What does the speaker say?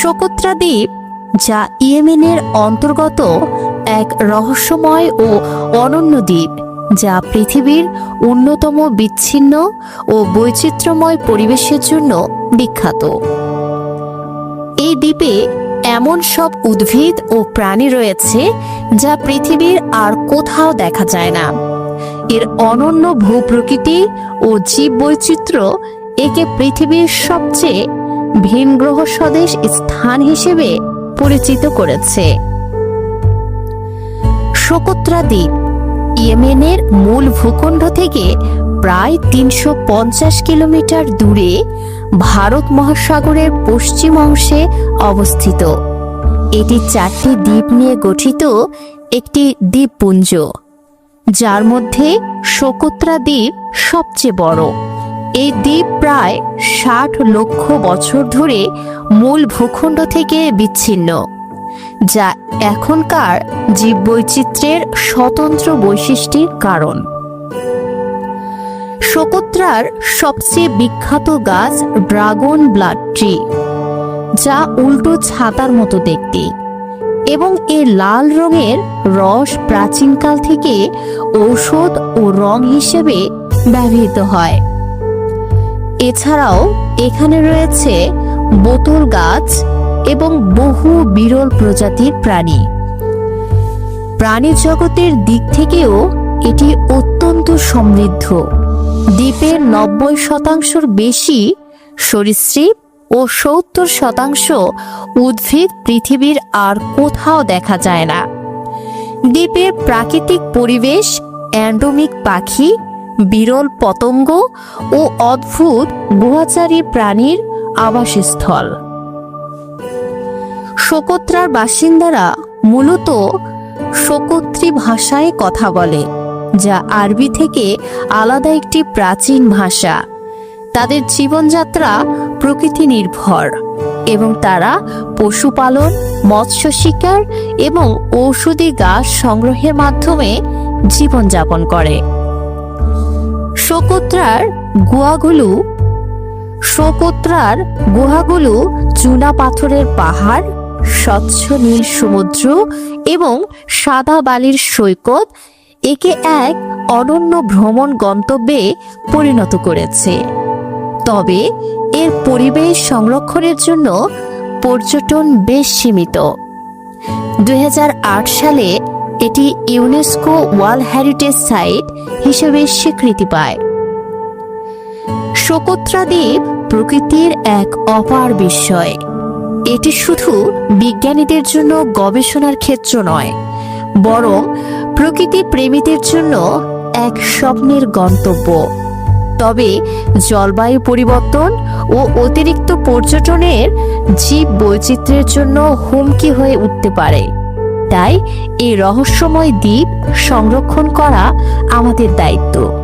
Socotra দ্বীপ, যা ইয়েমেনের অন্তর্গত এক রহস্যময় ও অনন্য দ্বীপ, যা পৃথিবীর অন্যতম বিচ্ছিন্ন ও বৈচিত্র্যময় পরিবেশের জন্য বিখ্যাত। এই দ্বীপে এমন সব উদ্ভিদ ও প্রাণী রয়েছে যা পৃথিবীর আর কোথাও দেখা যায় না। এর অনন্য ভূপ্রকৃতি ও জীব বৈচিত্র্য একে পৃথিবীর সবচেয়ে ভিনগ্রহ স্বদেশ স্থান হিসেবে পরিচিত করেছে। সোকোত্রা দ্বীপ ইয়েমেনের মূল ভূখণ্ড থেকে প্রায় তিনশো পঞ্চাশ কিলোমিটার দূরে ভারত মহাসাগরের পশ্চিম অংশে অবস্থিত। এটি চারটি দ্বীপ নিয়ে গঠিত একটি দ্বীপপুঞ্জ, যার মধ্যে সোকোত্রা দ্বীপ সবচেয়ে বড়। এই দ্বীপ প্রায় ষাট লক্ষ বছর ধরে মূল ভূখণ্ড থেকে বিচ্ছিন্ন, যা এখনকার জীববৈচিত্র্যের স্বতন্ত্র বৈশিষ্ট্যের কারণ। সোকোত্রার সবচেয়ে বিখ্যাত গাছ ড্রাগন ব্লাড ট্রি, যা উল্টো ছাতার মতো দেখতে, এবং এর লাল রঙের রস প্রাচীনকাল থেকে ঔষধ ও রং হিসেবে ব্যবহৃত হয়। এছাড়াও এখানে রয়েছে বোতল গাছ এবং বহু বিরল প্রজাতির প্রাণী। প্রাণী জগতের দিক থেকেও এটি অত্যন্ত সমৃদ্ধ। দ্বীপের নব্বই শতাংশের বেশি সরীসৃপ ও সত্তর শতাংশ উদ্ভিদ পৃথিবীর আর কোথাও দেখা যায় না। দ্বীপের প্রাকৃতিক পরিবেশ অ্যান্ডোমিক পাখি বিরল পতঙ্গ ও অদ্ভুত গুহাচারী প্রাণীর আবাসস্থল। সোকোত্রার বাসিন্দারা মূলত সোকোত্রী ভাষায় কথা বলে, যা আরবি থেকে আলাদা একটি প্রাচীন ভাষা। তাদের জীবনযাত্রা প্রকৃতি নির্ভর এবং তারা পশুপালন, মৎস্য শিকার এবং ঔষধি গাছ সংগ্রহের মাধ্যমে জীবনযাপন করে। সোকোত্রার গুহাগুলো সোকোত্রার গুহাগুলো চুনা পাথরের পাহাড়, স্বচ্ছ নীল সমুদ্র এবং সাদা বালির সৈকত একে এক অনন্য ভ্রমণ গন্তব্যে পরিণত করেছে। তবে এর পরিবেশ সংরক্ষণের জন্য পর্যটন বেশ সীমিত। দুই হাজার আট সালে এটি ইউনেস্কো ওয়ার্ল্ড হেরিটেজ সাইট হিসেবে স্বীকৃতি পায়। সোকোত্রা দ্বীপ প্রকৃতির এক অপার বিস্ময়। এটি শুধু বিজ্ঞানীদের জন্য গবেষণার ক্ষেত্র নয়, বরং প্রকৃতি প্রেমীদের জন্য এক স্বপ্নের গন্তব্য। তবে জলবায়ু পরিবর্তন ও অতিরিক্ত পর্যটনের জীব বৈচিত্র্যের জন্য হুমকি হয়ে উঠতে পারে। তাই এই রহস্যময় দ্বীপ সংরক্ষণ করা আমাদের দায়িত্ব।